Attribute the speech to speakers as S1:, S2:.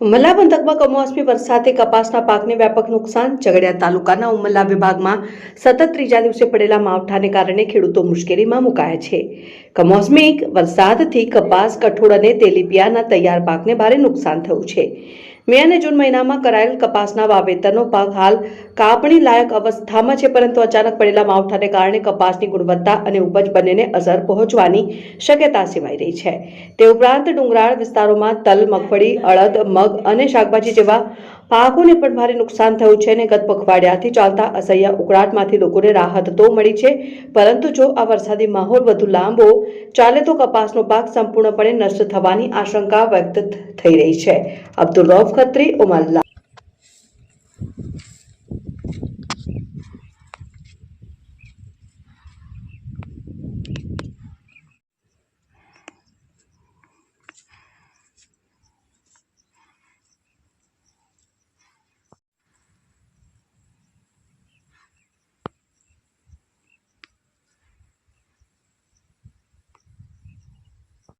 S1: ઉમરલા પંથકમાં કમોસમી વરસાદે કપાસના પાકને વ્યાપક નુકસાન. ઝઘડિયા તાલુકાના ઉમરલા વિભાગમાં સતત ત્રીજા દિવસે પડેલા માવઠાને કારણે ખેડૂતો મુશ્કેલીમાં મુકાયા છે. કમોસમી વરસાદથી કપાસ, કઠોળ અને તેલીબિયાના તૈયાર પાકને ભારે નુકસાન થયું છે. મે અને જૂન મહિનામાં કરાયેલ કપાસના વાવેતરનો પાક હાલ કાપણી લાયક અવસ્થામાં છે, પરંતુ અચાનક પડેલા માવઠાને કારણે કપાસની ગુણવત્તા અને ઉપજ બંનેને અસર પહોંચવાની શક્યતા સેવાઈ રહી છે. તે ઉપરાંત ડુંગરાળ વિસ્તારોમાં તલ, મગફળી, અડદ, મગ અને શાકભાજી જેવા પાકોને પણ ભારે નુકસાન થયું છે અને ગત પખવાડિયાથી ચાલતા અસહ્ય ઉકળાટમાંથી લોકોને રાહત તો મળી છે, પરંતુ જો આ વરસાદી માહોલ વધુ લાંબો ચાલે તો કપાસનો પાક સંપૂર્ણપણે નષ્ટ થવાની આશંકા વ્યક્ત થઈ રહી છે. અબ્દુલ રૌફ ખત્રી ઉમલ્લા